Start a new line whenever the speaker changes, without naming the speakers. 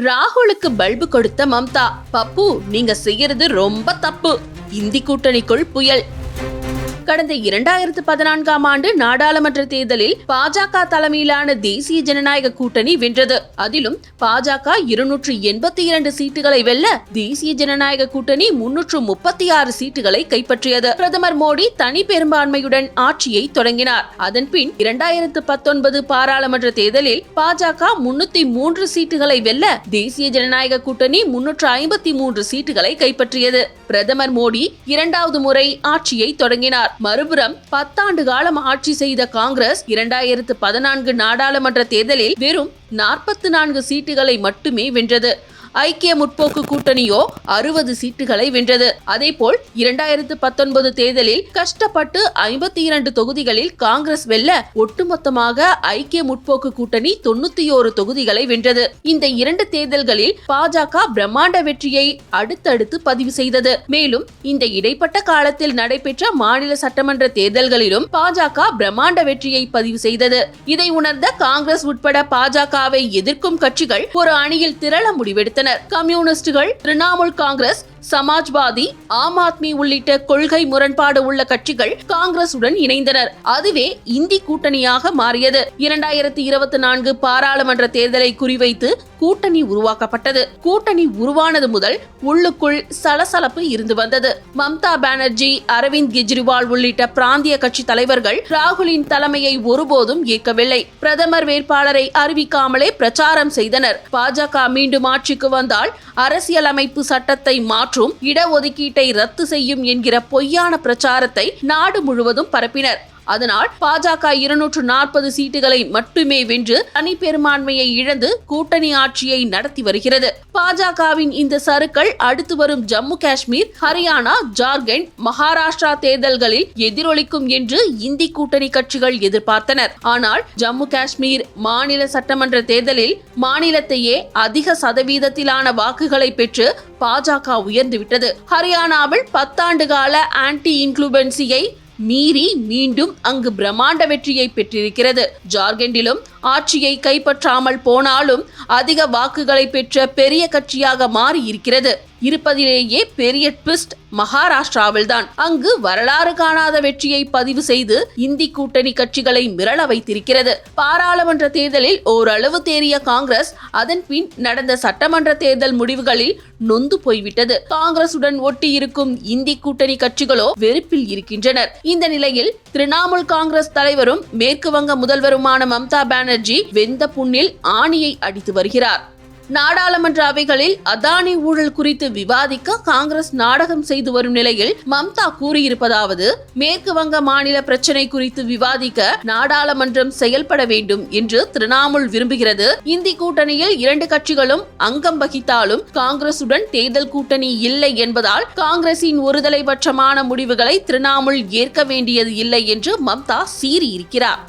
ராகுலுக்கு பல்பு கொடுத்த மம்தா. பப்பு நீங்க செய்யறது ரொம்ப தப்பு. இந்தி கூட்டணிக்குள் புயல். கடந்த இரண்டாயிரத்து பதினான்காம் ஆண்டு நாடாளுமன்ற தேர்தலில் பாஜக தலைமையிலான தேசிய ஜனநாயக கூட்டணி வென்றது. அதிலும் பாஜக இருநூற்று எண்பத்தி இரண்டு சீட்டுகளை வெல்ல தேசிய ஜனநாயக கூட்டணி முன்னூற்று முப்பத்தி ஆறு சீட்டுகளை கைப்பற்றியது. பிரதமர் மோடி தனி பெரும்பான்மையுடன் ஆட்சியை தொடங்கினார். அதன் பின் இரண்டாயிரத்து பத்தொன்பது பாராளுமன்ற தேர்தலில் பாஜக முன்னூத்தி மூன்று சீட்டுகளை வெல்ல தேசிய ஜனநாயக கூட்டணி முன்னூற்று ஐம்பத்தி மூன்று சீட்டுகளை கைப்பற்றியது. பிரதமர் மோடி இரண்டாவது முறை ஆட்சியை தொடங்கினார். மறுபுறம் பத்தாண்டு காலம் ஆட்சி செய்த காங்கிரஸ் இரண்டாயிரத்து பதினான்கு நாடாளுமன்ற தேர்தலில் வெறும் நாற்பத்தி நான்கு சீட்டுகளை மட்டுமே வென்றது. ஐக்கிய முற்போக்கு கூட்டணியோ அறுபது சீட்டுகளை வென்றது. அதேபோல் இரண்டாயிரத்து பத்தொன்பது தேர்தலில் கஷ்டப்பட்டு ஐம்பத்தி இரண்டு தொகுதிகளில் காங்கிரஸ் வெல்ல ஒட்டுமொத்தமாக ஐக்கிய முற்போக்கு கூட்டணி தொண்ணூத்தி ஓரு தொகுதிகளை வென்றது. இந்த இரண்டு தேர்தல்களில் பாஜக பிரம்மாண்ட வெற்றியை அடுத்தடுத்து பதிவு செய்தது. மேலும் இந்த இடைப்பட்ட காலத்தில் நடைபெற்ற மாநில சட்டமன்ற தேர்தல்களிலும் பாஜக பிரம்மாண்ட வெற்றியை பதிவு செய்தது. இதை உணர்ந்த காங்கிரஸ் உட்பட பாஜகவை எதிர்க்கும் கட்சிகள் ஒரு அணியில் திரள முடிவெடுத்தனர் கம்யூனிஸ்டுகள் திரிணாமுல் காங்கிரஸ் சமாஜ்வாதி ஆம் ஆத்மி உள்ளிட்ட கொள்கை முரண்பாடு உள்ள கட்சிகள் காங்கிரசுடன் இணைந்தனர். அதுவே இந்தி கூட்டணியாக மாறியது. இரண்டாயிரத்தி இருபத்தி நான்கு பாராளுமன்ற தேர்தலை குறிவைத்து கூட்டணி உருவாக்கப்பட்டது. கூட்டணி உருவானது முதல் உள்ளுக்குள் சலசலப்பு இருந்து வந்தது. மம்தா பானர்ஜி அரவிந்த் கெஜ்ரிவால் உள்ளிட்ட பிராந்திய கட்சி தலைவர்கள் ராகுலின் தலைமையை ஒருபோதும் ஏற்கவில்லை. பிரதமர் வேட்பாளரை அறிவிக்காமலே பிரச்சாரம் செய்தனர். பாஜக மீண்டும் ஆட்சிக்கு வந்தால் அரசியலமைப்பு சட்டத்தை மாற்றும் இடஒதுக்கீட்டை ரத்து செய்யும் என்கிற பொய்யான பிரச்சாரத்தை நாடு முழுவதும் பரப்பினர். அதனால் பாஜக இருநூற்று நாற்பது சீட்டுகளை மட்டுமே வென்று தனி பெரும்பான்மையை இழந்து கூட்டணி ஆட்சியை நடத்தி வருகிறது. பாஜகவின் இந்த சறுக்கள் அடுத்து வரும் ஜம்மு காஷ்மீர் ஹரியானா ஜார்க்கண்ட் மகாராஷ்டிரா தேர்தல்களில் எதிரொலிக்கும் என்று இந்தி கூட்டணி கட்சிகள் எதிர்பார்த்தனர். ஆனால் ஜம்மு காஷ்மீர் மாநில சட்டமன்ற தேர்தலில் மாநிலத்தையே அதிக சதவீதத்திலான வாக்குகளை பெற்று பாஜக உயர்ந்துவிட்டது. ஹரியானாவில் பத்தாண்டு கால ஆன்டி இன்க்ளூபன்சியை மீறி மீண்டும் அங்கு பிரம்மாண்ட வெற்றியை பெற்றிருக்கிறது. ஜார்க்கண்டிலும் ஆட்சியை கைப்பற்றாமல் போனாலும் அதிக வாக்குகளை பெற்ற பெரிய கட்சியாக மாறி இருக்கிறது இருப்பதிலேயே பெரிய ட்விஸ்ட் மகாராஷ்டிராவில்தான். அங்கு வரலாறு காணாத வெற்றியை பதிவு செய்து இந்தி கூட்டணி கட்சிகளை மிரள வைத்திருக்கிறது. பாராளுமன்ற தேர்தலில் ஓரளவு தேறிய காங்கிரஸ் அதன் பின் நடந்த சட்டமன்ற தேர்தல் முடிவுகளில் நொந்து போய்விட்டது. காங்கிரசுடன் ஒட்டி இருக்கும் இந்தி கூட்டணி கட்சிகளோ வெறுப்பில் இருக்கின்றனர். இந்த நிலையில் திரிணாமுல் காங்கிரஸ் தலைவரும் மேற்கு வங்க முதல்வருமான மம்தா பானர்ஜி வெந்த புண்ணில் ஆணியை அடித்து வருகிறார். நாடாளுமன்ற அவைகளில் அதானி ஊழல் குறித்து விவாதிக்க காங்கிரஸ் நாடகம் செய்து வரும் நிலையில் மம்தா கூறியிருப்பதாவது மேற்கு வங்க மாநில பிரச்சினை குறித்து விவாதிக்க நாடாளுமன்றம் செயல்பட வேண்டும் என்று திரிணாமுல் விரும்புகிறது. இந்தி கூட்டணியில் இரண்டு கட்சிகளும் அங்கம் வகித்தாலும் காங்கிரசுடன் தேர்தல் கூட்டணி இல்லை என்பதால் காங்கிரசின் ஒருதலைபட்சமான முடிவுகளை திரிணாமுல் ஏற்க வேண்டியது இல்லை என்று மம்தா சீறியிருக்கிறார்.